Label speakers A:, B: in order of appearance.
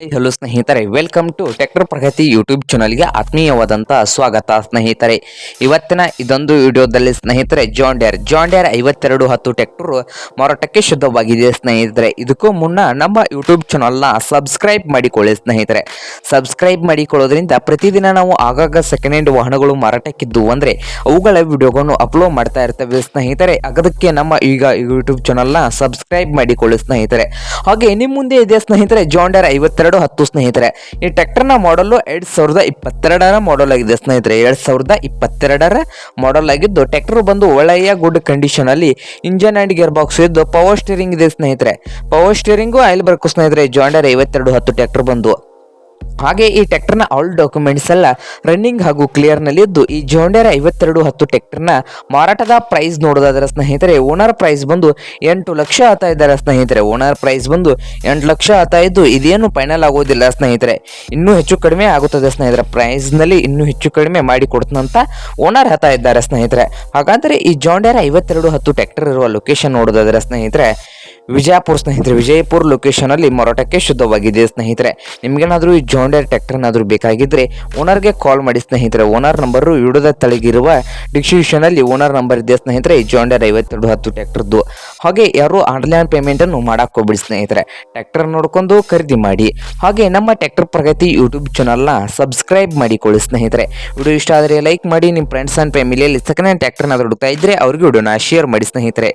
A: Hello ಸ್ನೇಹಿತರೆ welcome to tractor Pragati YouTube ಚಾನಲ್ಗೆ ಆತ್ಮೀಯವಾದಂತಹ ಸ್ವಾಗತ ಸ್ನೇಹಿತರೆ. ಇವತ್ತಿನ ಇದೊಂದು ವಿಡಿಯೋದಲ್ಲಿ ಸ್ನೇಹಿತರೆ ಜಾನ್ ಡ್ಯಾರ್ ಜಾನ್ ಡ್ಯಾರ್ ಐವತ್ತೆರಡು ಹತ್ತು ಟೆಕ್ಟರ್ ಮಾರಾಟಕ್ಕೆ ಶುದ್ಧವಾಗಿದೆ ಸ್ನೇಹಿತರೆ. ಇದಕ್ಕೂ ಮುನ್ನ ನಮ್ಮ ಯೂಟ್ಯೂಬ್ ಚಾನಲ್ನ ಸಬ್ಸ್ಕ್ರೈಬ್ ಮಾಡಿಕೊಳ್ಳಿ ಸ್ನೇಹಿತರೆ. ಸಬ್ಸ್ಕ್ರೈಬ್ ಮಾಡಿಕೊಳ್ಳೋದ್ರಿಂದ ಪ್ರತಿದಿನ ನಾವು ಆಗಾಗ ಸೆಕೆಂಡ್ ಹ್ಯಾಂಡ್ ವಾಹನಗಳು ಮಾರಾಟಕ್ಕಿದ್ದು ಅಂದರೆ ಅವುಗಳ ವಿಡಿಯೋಗಳನ್ನು ಅಪ್ಲೋಡ್ ಮಾಡ್ತಾ ಇರ್ತೇವೆ ಸ್ನೇಹಿತರೆ. ಅದಕ್ಕೆ ನಮ್ಮ ಈಗ ಯೂಟ್ಯೂಬ್ ಚಾನಲ್ನ ಸಬ್ಸ್ಕ್ರೈಬ್ ಮಾಡಿಕೊಳ್ಳಿ ಸ್ನೇಹಿತರೆ. ಹಾಗೆ ನಿಮ್ಮ ಮುಂದೆ ಇದೆ ಸ್ನೇಹಿತರೆ ಜಾನ್ ಐವತ್ತೆರಡು ಹತ್ತು ಸ್ನೇಹಿತರೆ. ಈ ಟ್ರ್ಯಾಕ್ಟರ್ನ ಮಾಡಲು ಎರಡ್ ಸಾವಿರದ ಇಪ್ಪತ್ತೆರಡರ ಮಾಡಲ್ ಆಗಿದೆ ಸ್ನೇಹಿತರೆ. ಎರಡ್ ಸಾವಿರದ ಇಪ್ಪತ್ತೆರಡರ ಮಾಡಲ್ ಆಗಿದ್ದು ಟ್ರ್ಯಾಕ್ಟರ್ ಬಂದು ಒಳ್ಳೆಯ ಗುಡ್ ಕಂಡೀಷನ್ ಅಲ್ಲಿ ಇಂಜನ್ ಅಂಡ್ ಗೇರ್ ಬಾಕ್ಸ್ ಇದ್ದು ಪವರ್ ಸ್ಟೀರಿಂಗ್ ಇದೆ ಸ್ನೇಹಿತರೆ. ಪವರ್ ಸ್ಟೀರಿಂಗು ಆಯಿಲ್ ಬರ್ಕು ಸ್ನೇಹಿತರೆ ಜಾಂಡರ್ ಡೇರ್ ಐವತ್ತೆರಡು ಹತ್ತು ಟ್ರ್ಯಾಕ್ಟರ್ ಬಂದು. ಹಾಗೆ ಈ ಟ್ರ್ಯಾಕ್ಟರ್ನ ಆಲ್ ಡಾಕ್ಯುಮೆಂಟ್ಸ್ ಎಲ್ಲ ರನ್ನಿಂಗ್ ಹಾಗೂ ಕ್ಲಿಯರ್ನಲ್ಲಿ ಇದ್ದು, ಈ ಜೋಂಡೇರ ಐವತ್ತೆರಡು ಹತ್ತು ಟ್ರ್ಯಾಕ್ಟರ್ನ ಮಾರಾಟದ ಪ್ರೈಸ್ ನೋಡೋದಾದ್ರೆ ಸ್ನೇಹಿತರೆ ಓನರ್ ಪ್ರೈಸ್ ಬಂದು ಎಂಟು ಲಕ್ಷ ಆತಾ ಇದ್ದಾರೆ ಸ್ನೇಹಿತರೆ. ಓನರ್ ಪ್ರೈಸ್ ಬಂದು ಎಂಟು ಲಕ್ಷ ಆತಾ ಇದ್ದು, ಇದೇನು ಫೈನಲ್ ಆಗೋದಿಲ್ಲ ಸ್ನೇಹಿತರೆ. ಇನ್ನೂ ಹೆಚ್ಚು ಕಡಿಮೆ ಆಗುತ್ತದೆ ಸ್ನೇಹಿತರೆ. ಪ್ರೈಸ್ನಲ್ಲಿ ಇನ್ನೂ ಹೆಚ್ಚು ಕಡಿಮೆ ಮಾಡಿ ಕೊಡ್ತಂತ ಓನರ್ ಹತ್ತಾ ಇದ್ದಾರೆ ಸ್ನೇಹಿತರೆ. ಹಾಗಾದರೆ ಈ ಜೋಂಡೇರ ಐವತ್ತೆರಡು ಹತ್ತು ಟ್ಯಾಕ್ಟರ್ ಇರುವ ಲೊಕೇಶನ್ ನೋಡೋದಾದ್ರೆ ಸ್ನೇಹಿತರೆ ವಿಜಯಪುರ ಸ್ನೇಹಿತರೆ, ವಿಜಯಪುರ ಲೊಕೇಶನ್ ಅಲ್ಲಿ ಮಾರಾಟಕ್ಕೆ ಶುದ್ಧವಾಗಿದೆ ಸ್ನೇಹಿತರೆ. ನಿಮ್ಗೇನಾದ್ರೂ ಈ ಜೋಂಡೇರ್ ಟ್ರ್ಯಾಕ್ಟರ್ ಏನಾದರೂ ಬೇಕಾಗಿದ್ರೆ ಓನರ್ಗೆ ಕಾಲ್ ಮಾಡಿ ಸ್ನೇಹಿತರೆ. ಓನರ್ ನಂಬರು ವಿಡಿಯೋದ ತಳಗಿರುವ ಡಿಸ್ಕ್ರಿಪ್ಷನ್ ಅಲ್ಲಿ ಓನರ್ ನಂಬರ್ ಇದೆ ಸ್ನೇಹಿತರೆ, ಈ ಜೋಂಡೇರ್ ಐವತ್ತೆರಡು ಹತ್ತು ಟ್ರ್ಯಾಕ್ಟರ್ದು ಹಾಗೆ ಯಾರು ಆನ್ಲೈನ್ ಪೇಮೆಂಟ್ ಅನ್ನು ಮಾಡಕ್ ಹೋಗ್ಬಿಡಿ ಸ್ನೇಹಿತರೆ. ಟ್ರ್ಯಾಕ್ಟರ್ ನೋಡ್ಕೊಂಡು ಖರೀದಿ ಮಾಡಿ. ಹಾಗೆ ನಮ್ಮ ಟ್ರ್ಯಾಕ್ಟರ್ ಪ್ರಗತಿ ಯೂಟ್ಯೂಬ್ ಚಾನಲ್ನ ಸಬ್ಸ್ಕ್ರೈಬ್ ಮಾಡಿಕೊಳ್ಳಿ ಸ್ನೇಹಿತರೆ. ವಿಡಿಯೋ ಇಷ್ಟ ಆದರೆ ಲೈಕ್ ಮಾಡಿ ನಿಮ್ಮ ಫ್ರೆಂಡ್ಸ್ ಆ್ಯಂಡ್ ಫ್ಯಾಮಿಲಿಯಲ್ಲಿ ಸೆಕೆಂಡ್ ಹ್ಯಾಂಡ್ ಟ್ರ್ಯಾಕ್ಟರ್ನ ಹುಡುಕ್ತಾ ಇದ್ರೆ ಅವ್ರಿಗೆ ವಿಡಿಯೋನ ಶೇರ್ ಮಾಡಿ ಸ್ನೇಹಿತರೆ.